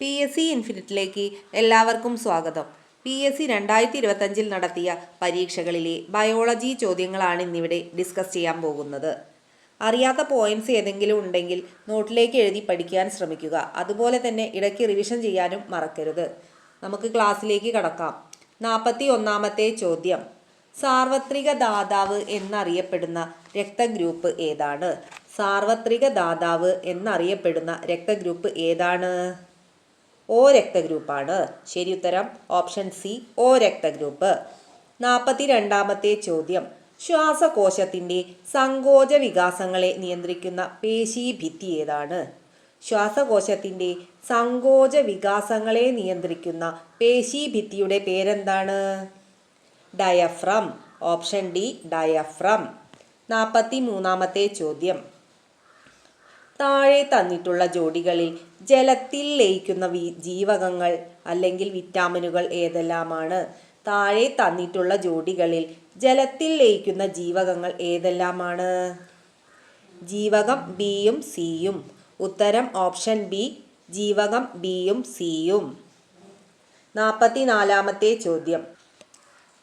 P S C ഇൻഫിനിറ്റിലേക്ക് എല്ലാവർക്കും സ്വാഗതം. P S C രണ്ടായിരത്തി ഇരുപത്തഞ്ചിൽ നടത്തിയ പരീക്ഷകളിലെ ബയോളജി ചോദ്യങ്ങളാണ് ഇന്നിവിടെ ഡിസ്കസ് ചെയ്യാൻ പോകുന്നത്. അറിയാത്ത പോയിന്റ്സ് ഏതെങ്കിലും ഉണ്ടെങ്കിൽ നോട്ടിലേക്ക് എഴുതി പഠിക്കാൻ ശ്രമിക്കുക. അതുപോലെ തന്നെ ഇടയ്ക്ക് റിവിഷൻ ചെയ്യാനും മറക്കരുത്. നമുക്ക് ക്ലാസ്സിലേക്ക് കടക്കാം. നാൽപ്പത്തി ഒന്നാമത്തെ ചോദ്യം. സാർവത്രിക ദാതാവ് എന്നറിയപ്പെടുന്ന രക്തഗ്രൂപ്പ് ഏതാണ്? സാർവത്രിക ദാതാവ് എന്നറിയപ്പെടുന്ന രക്തഗ്രൂപ്പ് ഏതാണ്? ഓ രക്തഗ്രൂപ്പാണ്. ശരി ഉത്തരം ഓപ്ഷൻ സി ഓ രക്തഗ്രൂപ്പ്. നാൽപ്പത്തി രണ്ടാമത്തെ ചോദ്യം. ശ്വാസകോശത്തിന്റെ സങ്കോച വികാസങ്ങളെ നിയന്ത്രിക്കുന്ന പേശീഭിത്തി ഏതാണ്? ശ്വാസകോശത്തിന്റെ സങ്കോച വികാസങ്ങളെ നിയന്ത്രിക്കുന്ന പേശീഭിത്തിയുടെ പേരെന്താണ്? ഡയഫ്രം. Option D diaphragm. നാൽപ്പത്തി മൂന്നാമത്തെ ചോദ്യം. താഴെ തന്നിട്ടുള്ള ജോഡികളിൽ ജലത്തിൽ ലയിക്കുന്ന ജീവകങ്ങൾ അല്ലെങ്കിൽ വിറ്റാമിനുകൾ ഏതെല്ലാമാണ്? താഴെ തന്നിട്ടുള്ള ജോഡികളിൽ ജലത്തിൽ ലയിക്കുന്ന ജീവകങ്ങൾ ഏതെല്ലാമാണ്? ജീവകം ബിയും സിയും. ഉത്തരം ഓപ്ഷൻ ബി ജീവകം ബിയും സിയും. നാൽപ്പത്തി നാലാമത്തെ ചോദ്യം.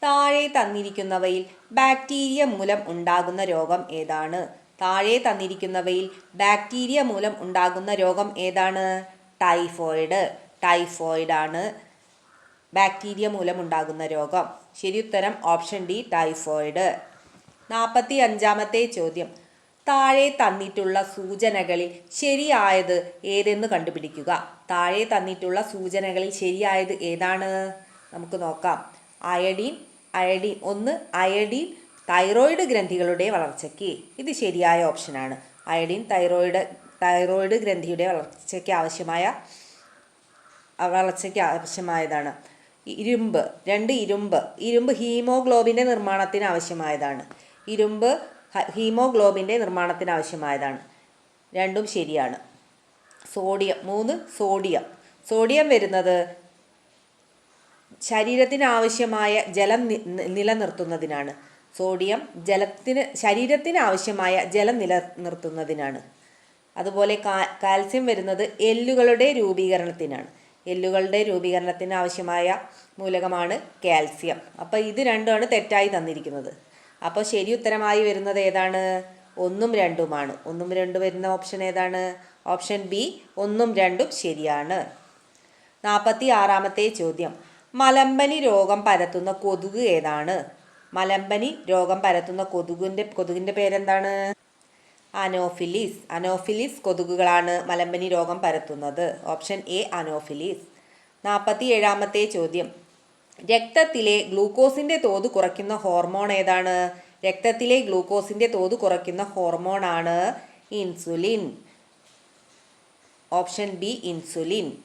താഴെ തന്നിരിക്കുന്നവയിൽ ബാക്ടീരിയ മൂലം ഉണ്ടാകുന്ന രോഗം ഏതാണ്? താഴെ തന്നിരിക്കുന്നവയിൽ ബാക്ടീരിയ മൂലം ഉണ്ടാകുന്ന രോഗം ഏതാണ്? ടൈഫോയിഡ്. ടൈഫോയിഡ് ആണ് ബാക്ടീരിയ മൂലം ഉണ്ടാകുന്ന രോഗം. ശരിയുത്തരം ഓപ്ഷൻ ഡി ടൈഫോയിഡ്. നാൽപ്പത്തി അഞ്ചാമത്തെ ചോദ്യം. താഴെ തന്നിട്ടുള്ള സൂചനകളിൽ ശരിയായത് ഏതെന്ന് കണ്ടുപിടിക്കുക. താഴെ തന്നിട്ടുള്ള സൂചനകളിൽ ശരിയായത് ഏതാണ്? നമുക്ക് നോക്കാം. അയഡീൻ അയഡീൻ ഒന്ന് അയഡീൻ തൈറോയിഡ് ഗ്രന്ഥികളുടെ വളർച്ചയ്ക്ക് ഇത് ശരിയായ ഓപ്ഷനാണ് അയഡിൻ തൈറോയിഡ് തൈറോയിഡ് ഗ്രന്ഥിയുടെ വളർച്ചയ്ക്ക് ആവശ്യമായ വളർച്ചയ്ക്ക് ആവശ്യമായതാണ്. ഇരുമ്പ് രണ്ട് ഇരുമ്പ് ഇരുമ്പ് ഹീമോഗ്ലോബിന്റെ നിർമ്മാണത്തിന് ആവശ്യമായതാണ്. ഇരുമ്പ് ഹീമോഗ്ലോബിന്റെ നിർമ്മാണത്തിന് ആവശ്യമായതാണ്. രണ്ടും ശരിയാണ്. സോഡിയം മൂന്ന് സോഡിയം. സോഡിയം വരുന്നത് ശരീരത്തിന് ആവശ്യമായ ജലം നിലനിർത്തുന്നതിനാണ്. സോഡിയം ജലത്തിന് ശരീരത്തിന് ആവശ്യമായ ജലം നിലനിർത്തുന്നതിനാണ്. അതുപോലെ കാൽസ്യം വരുന്നത് എല്ലുകളുടെ രൂപീകരണത്തിനാണ്. എല്ലുകളുടെ രൂപീകരണത്തിന് ആവശ്യമായ മൂലകമാണ് കാൽസ്യം. അപ്പോൾ ഇത് രണ്ടുമാണ് തെറ്റായി തന്നിരിക്കുന്നത്. അപ്പോൾ ശരി ഉത്തരമായി വരുന്നത് ഏതാണ്? ഒന്നും രണ്ടുമാണ്. ഒന്നും രണ്ടും വരുന്ന ഓപ്ഷൻ ഏതാണ്? ഓപ്ഷൻ ബി ഒന്നും രണ്ടും ശരിയാണ്. നാൽപ്പത്തി ആറാമത്തെ ചോദ്യം. മലമ്പനി രോഗം പരത്തുന്ന കൊതുക് ഏതാണ്? മലമ്പനി രോഗം പരത്തുന്ന കൊതുകിന്റെ കൊതുകിന്റെ പേരെന്താണ്? അനോഫിലിസ്. അനോഫിലിസ് കൊതുകുകളാണ് മലമ്പനി രോഗം പരത്തുന്നത്. Option A anopheles. നാൽപ്പത്തി ഏഴാമത്തെ ചോദ്യം. രക്തത്തിലെ ഗ്ലൂക്കോസിന്റെ തോത് കുറയ്ക്കുന്ന ഹോർമോൺ ഏതാണ്? രക്തത്തിലെ ഗ്ലൂക്കോസിന്റെ തോത് കുറയ്ക്കുന്ന ഹോർമോണാണ് ഇൻസുലിൻ. Option B insulin.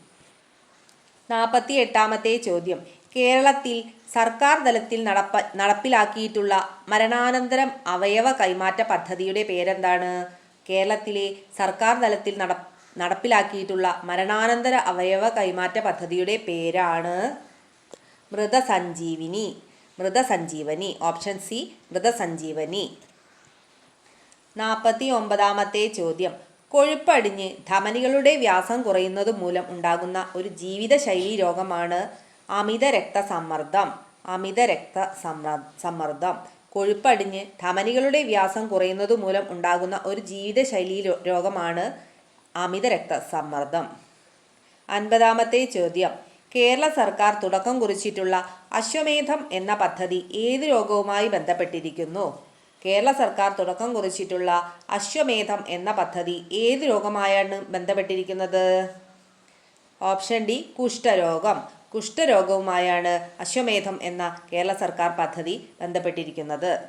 നാൽപ്പത്തി എട്ടാമത്തെ ചോദ്യം. കേരളത്തിൽ സർക്കാർ തലത്തിൽ നടപ്പ നടപ്പിലാക്കിയിട്ടുള്ള മരണാനന്തരം അവയവ കൈമാറ്റ പദ്ധതിയുടെ പേരെന്താണ്? കേരളത്തിലെ സർക്കാർ തലത്തിൽ നട നടപ്പിലാക്കിയിട്ടുള്ള മരണാനന്തര അവയവ കൈമാറ്റ പദ്ധതിയുടെ പേരാണ് മൃതസഞ്ജീവിനി. മൃതസഞ്ജീവനി ഓപ്ഷൻ സി മൃതസഞ്ജീവനി. നാൽപ്പത്തി ഒമ്പതാമത്തെ ചോദ്യം. കൊഴുപ്പടിഞ്ഞ് ധമനികളുടെ വ്യാസം കുറയുന്നത് മൂലം ഉണ്ടാകുന്ന ഒരു ജീവിതശൈലി രോഗമാണ് അമിത രക്തസമ്മർദ്ദം അമിത രക്ത സമ്മർദ്ദം. കൊഴുപ്പടിഞ്ഞ് ധമനികളുടെ വ്യാസം കുറയുന്നത് മൂലം ഉണ്ടാകുന്ന ഒരു ജീവിതശൈലി രോഗമാണ് അമിത രക്തസമ്മർദ്ദം അൻപതാമത്തെ ചോദ്യം. കേരള സർക്കാർ തുടക്കം കുറിച്ചിട്ടുള്ള അശ്വമേധം എന്ന പദ്ധതി ഏത് രോഗവുമായി ബന്ധപ്പെട്ടിരിക്കുന്നു? കേരള സർക്കാർ തുടക്കം കുറിച്ചിട്ടുള്ള അശ്വമേധം എന്ന പദ്ധതി ഏത് രോഗമായാണ് ബന്ധപ്പെട്ടിരിക്കുന്നത്? Option D കുഷ്ഠരോഗം. കുഷ്ഠരോഗവുമായാണ് അശ്വമേധം എന്ന കേരള സർക്കാർ പദ്ധതി ബന്ധപ്പെട്ടിരിക്കുന്നത്.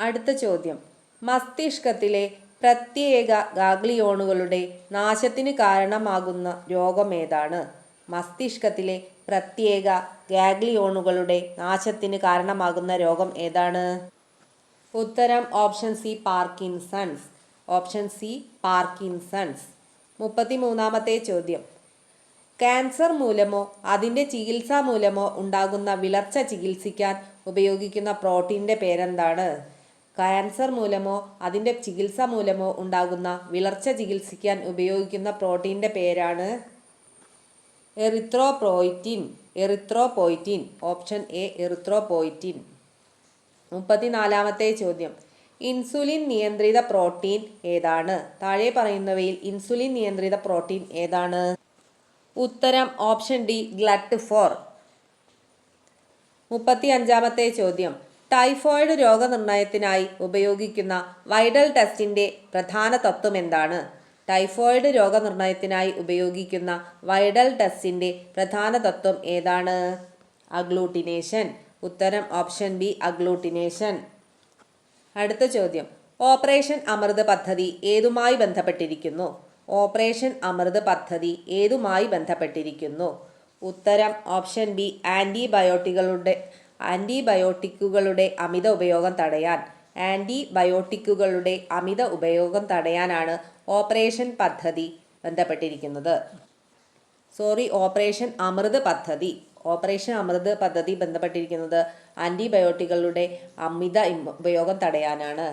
അടുത്ത ചോദ്യം. മസ്തിഷ്കത്തിലെ പ്രത്യേക ഗാഗ്ലിയോണുകളുടെ നാശത്തിന് കാരണമാകുന്ന രോഗം ഏതാണ്? മസ്തിഷ്കത്തിലെ പ്രത്യേക ഗാഗ്ലിയോണുകളുടെ നാശത്തിന് കാരണമാകുന്ന രോഗം ഏതാണ്? ഉത്തരം option C Parkinson's. Option C Parkinson's. മുപ്പത്തി മൂന്നാമത്തെ ചോദ്യം. ക്യാൻസർ മൂലമോ അതിന്റെ ചികിത്സ മൂലമോ ഉണ്ടാകുന്ന വിളർച്ച ചികിത്സിക്കാൻ ഉപയോഗിക്കുന്ന പ്രോട്ടീന്റെ പേരെന്താണ്? ക്യാൻസർ മൂലമോ അതിന്റെ ചികിത്സ മൂലമോ ഉണ്ടാകുന്ന വിളർച്ച ചികിത്സിക്കാൻ ഉപയോഗിക്കുന്ന പ്രോട്ടീന്റെ പേരാണ് erythropoietin. Erythropoietin option A erythropoietin മുപ്പത്തിനാലാമത്തെ ചോദ്യം. ഇൻസുലിൻ നിയന്ത്രിത പ്രോട്ടീൻ ഏതാണ്? താഴെ പറയുന്നവയിൽ ഇൻസുലിൻ നിയന്ത്രിത പ്രോട്ടീൻ ഏതാണ്? ഉത്തരം ഓപ്ഷൻ ഡി ഗ്ലട്ട് ഫോർ. മുപ്പത്തി അഞ്ചാമത്തെ ചോദ്യം. ടൈഫോയിഡ് രോഗനിർണയത്തിനായി ഉപയോഗിക്കുന്ന വൈഡൽ ടെസ്റ്റിന്റെ പ്രധാന തത്വം എന്താണ്? ടൈഫോയിഡ് രോഗനിർണയത്തിനായി ഉപയോഗിക്കുന്ന വൈഡൽ ടെസ്റ്റിന്റെ പ്രധാന തത്വം ഏതാണ്? അഗ്ലൂട്ടിനേഷൻ. ഉത്തരം ഓപ്ഷൻ ബി അഗ്ലൂട്ടിനേഷൻ. അടുത്ത ചോദ്യം. ഓപ്പറേഷൻ അമൃത് പദ്ധതി ഏതുമായി ബന്ധപ്പെട്ടിരിക്കുന്നു? ഓപ്പറേഷൻ അമൃത് പദ്ധതി ഏതുമായി ബന്ധപ്പെട്ടിരിക്കുന്നു? ഉത്തരം ഓപ്ഷൻ ബി ആന്റിബയോട്ടികളുടെ ആന്റിബയോട്ടിക്കുകളുടെ അമിത ഉപയോഗം തടയാൻ ആന്റിബയോട്ടിക്കുകളുടെ അമിത ഉപയോഗം തടയാനാണ് ഓപ്പറേഷൻ പദ്ധതി ബന്ധപ്പെട്ടിരിക്കുന്നത്. സോറി ഓപ്പറേഷൻ അമൃത് പദ്ധതി. ഓപ്പറേഷൻ അമൃത് പദ്ധതി ബന്ധപ്പെട്ടിരിക്കുന്നത് ആന്റിബയോട്ടിക്കുകളുടെ അമിത ഉപയോഗം തടയാനാണ്.